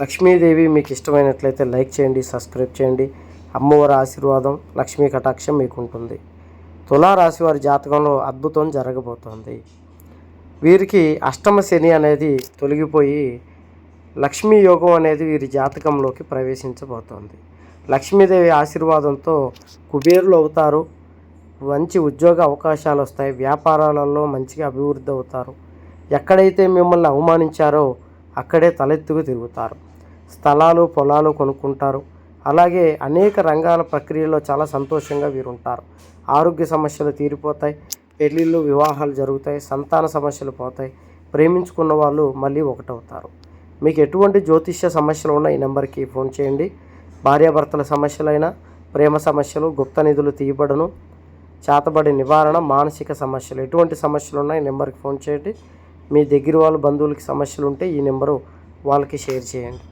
లక్ష్మీదేవి మీకు ఇష్టమైనట్లయితే లైక్ చేయండి సబ్స్క్రైబ్ చేయండి. అమ్మవారి ఆశీర్వాదం లక్ష్మీ కటాక్షం మీకు ఉంటుంది. తులారాశి వారి జాతకంలో అద్భుతం జరగబోతోంది. వీరికి అష్టమ శని అనేది తొలగిపోయి లక్ష్మీ యోగం అనేది వీరి జాతకంలోకి ప్రవేశించబోతోంది. లక్ష్మీదేవి ఆశీర్వాదంతో కుబేరులు అవుతారు. మంచి ఉద్యోగ అవకాశాలు వస్తాయి. వ్యాపారాలలో మంచిగా అభివృద్ధి అవుతారు. ఎక్కడైతే మిమ్మల్ని అవమానించారో అక్కడే తలెత్తుకు తిరుగుతారు. స్థలాలు పొలాలు కొనుక్కుంటారు. అలాగే అనేక రంగాల ప్రక్రియలో చాలా సంతోషంగా వీరు ఉంటారు ఆరోగ్య సమస్యలు తీరిపోతాయి పెళ్ళిళ్ళు వివాహాలు జరుగుతాయి సంతాన సమస్యలు పోతాయి. ప్రేమించుకున్న వాళ్ళు మళ్ళీ ఒకటవుతారు. మీకు ఎటువంటి జ్యోతిష్య సమస్యలు ఉన్న ఈ నెంబర్కి ఫోన్ చేయండి. భార్యాభర్తల సమస్యలైన ప్రేమ సమస్యలు గుప్త నిధులు తీయబడును చేతబడి నివారణ మానసిక సమస్యలు ఎటువంటి సమస్యలు ఉన్నాయి ఈ నెంబర్కి ఫోన్ చేయండి. మీ దగ్గర వాళ్ళు బంధువులకి సమస్యలు ఉంటే ఈ నెంబరు వాళ్ళకి షేర్ చేయండి.